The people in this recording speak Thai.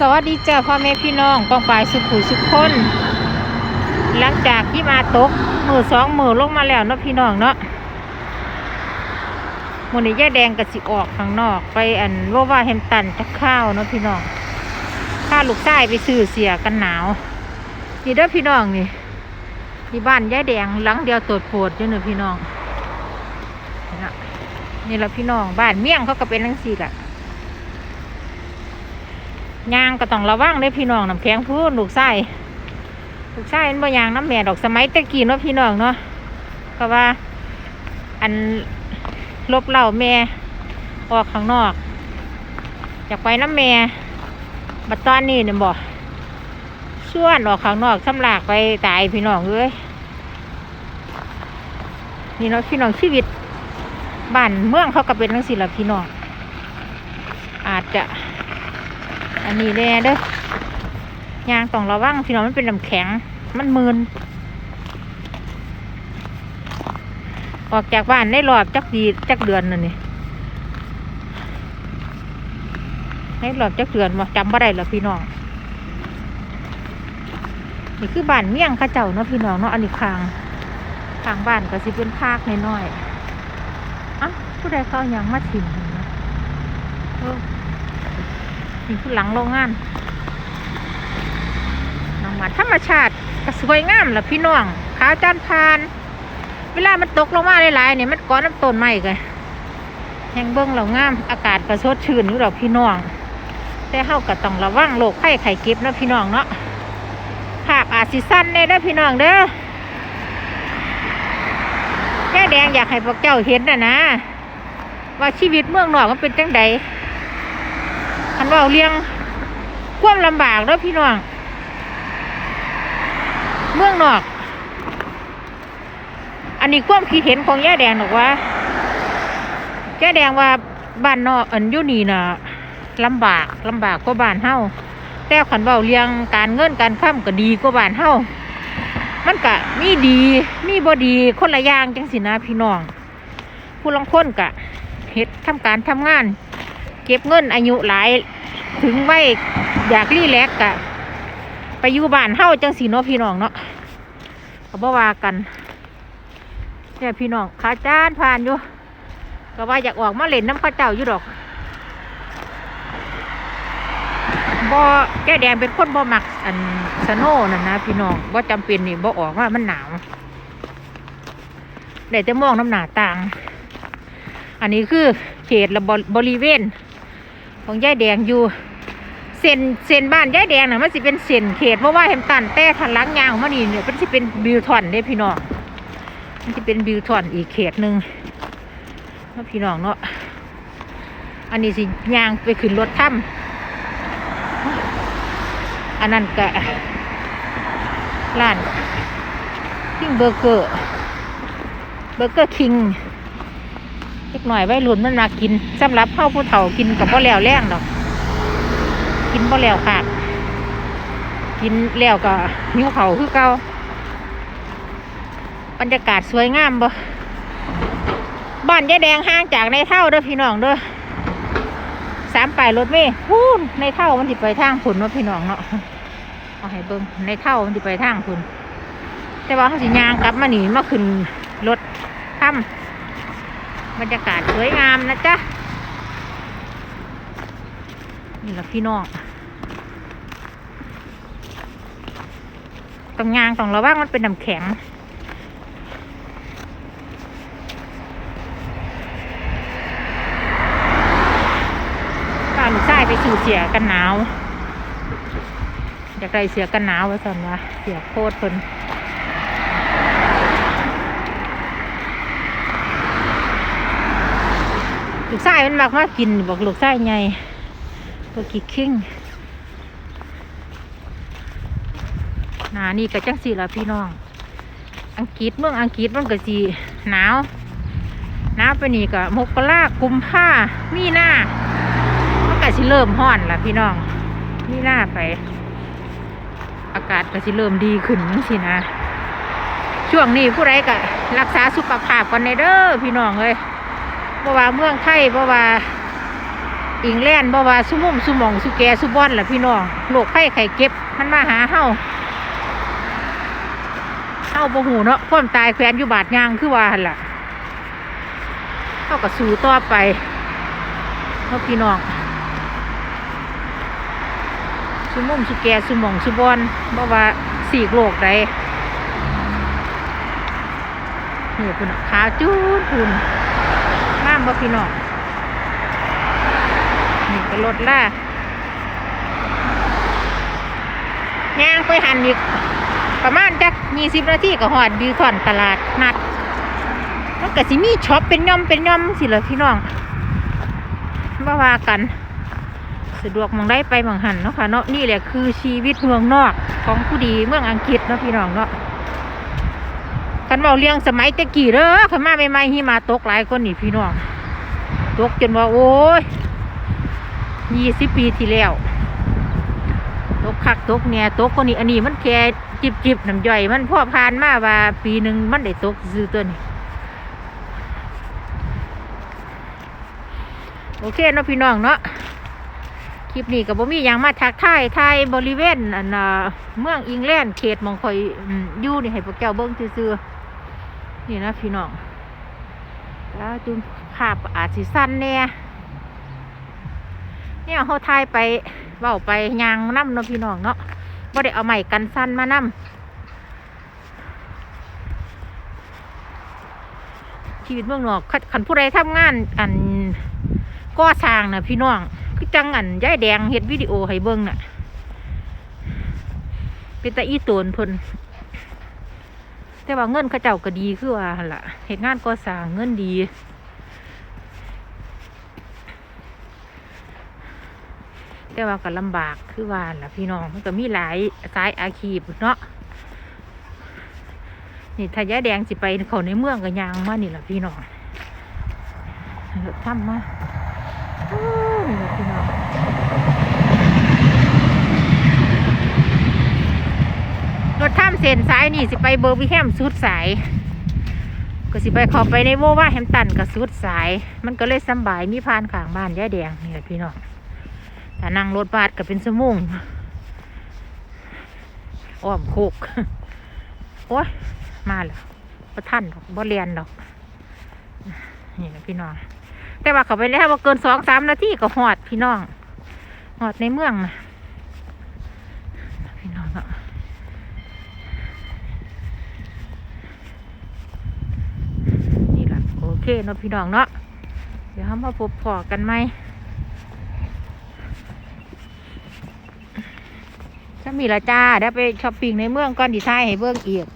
สวัสดีจ้าพ่อแม่พี่น้องปองปายสุขุสุขคน หลังจากที่มาตกมือสองมือลงมาแล้วเนาะพี่น้องเนาะมือนี้ย่แดงกับสิออกข้างนอก ไปอันว่าว่าแฮมตันจะข้าวเนาะพี่น้องข้าลูกชายไปซื้อเสียกันหนาว นี่เด้อพี่น้องนี่ที่บ้านย่แดงหลังเดียวตดปวดอยู่เนาะพี่น้องนี่ละนี่ละพี่น้องบ้านเมี่ยงเขาก็เป็นทั้งสี่ละ ยางก็ต้องระวังเลยพี่น้องน้ำแข็งพูนลูกไส้ลูกไส้มันบ่ยางน้ำแม่ดอกสมัยตะกี้เนาะพี่น้องเนาะก็ว่า อันลบเหล่าแม่ออกข้างนอกอยากไปน้ำแม่บัดตอนนี้เนี่ยบ่ส่วนออกข้างนอกสำลากไปตายพี่น้องเอ้ยนี่เนาะพี่น้องชีวิตบ้านเมืองเขาก็เป็นทั้งสี่ละพี่น้องอาจจะ อันนี้แน่เด้อยางต้องระวังพี่น้องมันเป็นน้ำแข็ง มันมืนออกจากบ้านได้รอบจักดีจักเดือนนั่นนี่ให้รอบจักเดือนว่าจำบ่ได้หรอพี่น้องนี่คือบ้านเมี่ยงข้าเจ้าเนาะพี่น้องเนาะอันนี้คางคางบ้านก็สิเป็นภาคน้อยๆอะผู้ใดเขาเอายังมาถิ่มเนไหมเออ นี่คือหลังโรงงานน้องมาธรรมชาติก็สวยงามละพี่น้องขาวจานพาน เวลามันตกลงมาหลายๆเนี่ยมันก้อนน้ำต้นไม้กันแหงเบิ้งเรางาม อากาศก็สดชื่นอยู่ดอกพี่น้อง แต่เฮาก็ต้องระวังโรคไข้ไข้เก็บนะพี่น้องเนาะภาพอาจสิสั้นได้เด้พี่น้องเด้อแค่แดงอยากให้พวกเจ้าเห็นนะนะ ว่าชีวิตเมืองนอกมันเป็นจังใด นว่าเลี้ยงความลำบากแล้วพี่น้อง เมืองนอก อันนี้ความคิดเห็นของย่าแดงหรอกว่าย่าแดงว่าบ้านนอกอันยุนีน่ะลำบากลำบากกว่าบ้านเฮาแต่ขันเบาเลี้ยงการเงินการค้ำก็ดีกว่าบ้านเฮามันก็มีดีมีบ่ดีคนละอย่างจังสินะพี่น้อง ผู้ลังคนกะเฮ็ดทำการทำงาน เก็บเงินอายุหลาย ถึงไว้อยากรีแลกกะไปอยู่บ้านเฮาจังสีเนาะพี่น้องเนาะก็บ่ว่ากันเนี่ยพี่น้องขาจานผ่านอยู่ก็ว่าอยากออกมาเล่นน้ำข้าเจ้าอยู่ดอกบ่แก้แดงเป็นคนบ่มักอันสโน่นั่นนะพี่น้องบ่จำเป็นนี่บ่ออกว่ามันหนาวได้แต่มองน้ำหนาต่าง อันนี้คือเขตและบบริเวณ ของยายแดงอยู่เส้นเส้นบ้านยายแดงน่ะมันสิเป็นเส้นเขตเพราะว่าแฮมตันแต่ทันลังยางของมันนี่เนี่ยมันสิเป็นบิวทอนเด้พี่น้องมันสิเป็นบิวทอนอีกเขตหนึ่งเนาะพี่น้องเนาะอันนี้สิยางไปขึ้นรถถ้ำอันนั้นก็ร้านคิงเบอร์เกอร์เบอร์เกอร์คิง เล็กหน่อยไว้รุ่นมันมากินสำหรับเข้าผู้เฒ่ากินกับพ่อแล้วแรงดอก กินพ่อแล้วขาดกินแล้วก็หิ้วเขาคือเก่าบรรยากาศสวยงามบ่บ้านยายแดงห่างจากในเท่าเด้อพี่น้องเด้อสามป่ายรถเมย์พูนในเท่ามันสิไปทางผุนเนาพี่น้องเนาะเอาให้เบิ่งในเท่ามันสิไปทางผุนแต่ว่าเขาสิยางกลับมาหนีมาขึ้นรถถ้ำ บรรยากาศสวยงามนะจ๊ะ นี่แหละพี่น้องตรงยางตรงระว่างมันเป็นน้ำแข็งป้าลูกชายไปสู่เสียกันหนาว อยากได้เสียกันหนาวไว้สันวะเสียโคตรเพิ่น ลูกไส้มันมักมากินบอกลูกไส้ไงตัวกิกคิงหนานี่ก็จังสีละพี่น้อง อังกฤษเมืองอังกฤษมันก็สีหนาวหนาวไปนี่ก็มกรากุมผ้ามีหน้ามันก็สิเริ่มห้อนละพี่น้อง มีหน้าไป อากาศก็สิเริ่มดีขึ้นจังสินะ ช่วงนี้ผู้ใดก็รักษาสุขภาพกันในเด้อพี่น้องเลย บ่ว่าเมืองไทยบ่ว่าอิงแลนด์บ่ว่าสุมุมสุมองสุแกสุบอนล่ะพี่น้องโรคไข้ไข้เก็บมันมาหาเฮาเฮาบ่ฮู้เนาะความตายแขวนอยู่บาดยางคือว่าหั่นล่ะเฮาก็สู้ต่อไปเฮาพี่น้องสุมุมสุแกสุมองสุบอนบ่ว่าสีกโรคใดนี่พุ่นน่ะขาวจูดพุ่นงามบ่พี่น้องนี่ก็รถล่าย่างไปหันอีก ประมาณจักยี่สิบนาทีก็หอดดีคอนตลาดนัดมันก็สิมีช็อปเป็นย่อมเป็นย่อมสิเลยพี่น้องว่าว่ากัน สะดวกมองได้ไปมองหันเนาะค่ะเนาะนี่แหละคือชีวิตเมืองนอกของผู้ดีเมืองอังกฤษเนาะพี่น้องเนาะ กันเบาเลี้ยงสมัยตะกี้เด้อขันมาใหม่หิมาตกหลายคนนี่พี่น้องตกจนว่าโอ้ยยี่สิบปีที่แล้วตกคักตกเนี่ยตกคนนี้อันนี้มันแค่จิบจิบน้ำย่อย มันพ่อพานมาว่าปีหนึ่งมันได้ตกซื้อตัวนี้โอเคเนาะพี่น้องเนาะคลิปนี้กับบ่มีอย่างมาทักทายทยบริเวณอันน่ะเมืองอิงแลนด์เขตมองคอยอยู่นี่ให้พวกแก้วเบิ้งซื่อๆ นี่นะพี่น้องแล้วจุมภาพอาจสิสั้นแน่เนี่ยเขาทายไปเว้าไปยางน้ำเนาะพี่น้องเนาะบ่ได้เอาใหม่กันสั้นมาน้ำชีวิตเมืองนอกคันคันผู้ใดทำงานอันก่อสร้างนะพี่น้องคือจังอันย้ายแดงเฮ็ดวิดีโอให้เบิ่งน่ะเป็นตาอีโตนเพิ่น แต่ว่าเงินเขาเจ้าก็ดีคือว่าหั่นล่ะเฮ็ดงานก่อสร้างเงินดีแต่ว่าก็ลำบากคือว่าล่ะพี่น้องมันก็มีหลายสายอาชีพเนาะนี่ถ้ายายแดงสิไปเขาในเมืองก็ยางมานี่ล่ะพี่น้องทำมาโอ้นี่ล่ะพี่น้อง รถท่ามเส้นสายนี่สิไปเบอร์วิแฮมสุดสาย ก็สิไปขอไปในโวว่าแฮมตันก็สุดสาย มันก็เลยสบายมีพานข้างบ้านยายแดงนี่แหละพี่น้องถ้านั่งรถบัสก็เป็นสมุงอ้อมโคกโอ้ยมาแล้วบ่ท่านดอกบ่เรียนดอกนี่นะพี่น้อง แต่ว่าเขาไปแล้วว่าเกินสองสามนาทีก็หอดพี่น้องหอดในเมืองนะพี่น้องเนาะนี่ละโอ เคเนาะพี่น้องเนาะเดี๋ยวเขามาพบพอกันไหมถ้ามีละจ้าได้ไปช้อปปิ้งในเมืองก่อนดีไซน์ให้เบื้องอีก